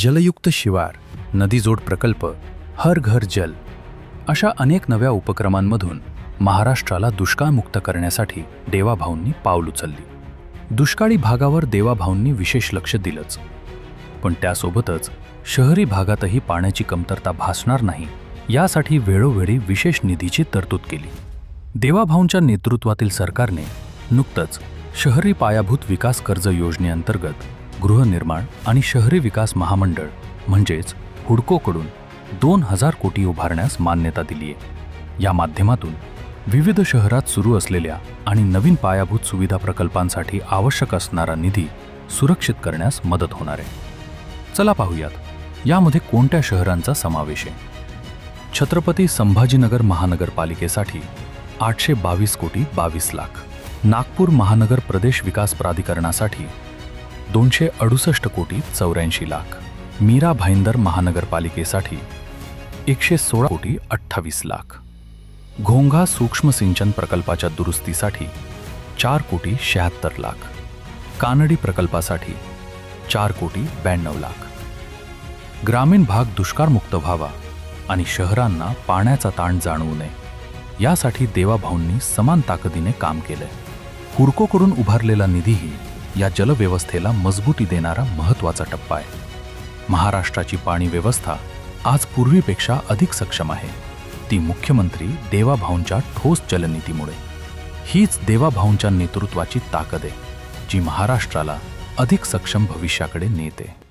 जलयुक्त शिवार नदीजोड प्रकल्प हर घर जल अशा अनेक नव्या उपक्रमांमधून महाराष्ट्राला दुष्काळमुक्त करण्यासाठी देवाभाऊंनी पाऊल उचलली. दुष्काळी भागावर देवाभाऊंनी विशेष लक्ष दिलंच. पण त्यासोबतच शहरी भागातही पाण्याची कमतरता भासणार नाही यासाठी वेळोवेळी विशेष निधीची तरतूद केली. देवाभाऊंच्या नेतृत्वातील सरकारने नुकतंच शहरी पायाभूत विकास कर्ज योजनेअंतर्गत गृहनिर्माण आणि शहरी विकास महामंडळ म्हणजेच हुडकोकडून दोन हजार कोटी उभारण्यास मान्यता दिली आहे. या माध्यमातून विविध शहरात सुरू असलेल्या आणि नवीन पायाभूत सुविधा प्रकल्पांसाठी आवश्यक असणारा निधी सुरक्षित करण्यास मदत होणार आहे. चला पाहूयात यामध्ये कोणत्या शहरांचा समावेश आहे? छत्रपती संभाजीनगर महानगरपालिकेसाठी आठशे बावीस कोटी बावीस लाख. नागपूर महानगर प्रदेश विकास प्राधिकरणासाठी दोनशे अडुसष्ट कोटी चौऱ्याऐंशी लाख. मीरा भाईंदर महानगरपालिकेसाठी एकशे सोळा कोटी अठ्ठावीस लाख. घोंघा सूक्ष्म सिंचन प्रकल्पाच्या दुरुस्तीसाठी चार कोटी शहात्तर लाख. कानडी प्रकल्पासाठी चार कोटी ब्याण्णव लाख. ग्रामीण भाग दुष्काळमुक्त व्हावा आणि शहरांना पाण्याचा ताण जाणवू नये. यासाठी देवाभाऊंनी समान ताकदीने काम केलंय. हुडकोकडून उभारलेला निधीही या जलव्यवस्थेला मजबूती देणारा महत्त्वाचा टप्पा आहे. महाराष्ट्राची पाणी व्यवस्था आज पूर्वीपेक्षा अधिक सक्षम आहे. ती मुख्यमंत्री देवाभाऊंच्या ठोस जलनीतीमुळे हीच देवाभाऊंच्या नेतृत्वाची ताकद आहे जी महाराष्ट्राला अधिक सक्षम भविष्याकडे नेते.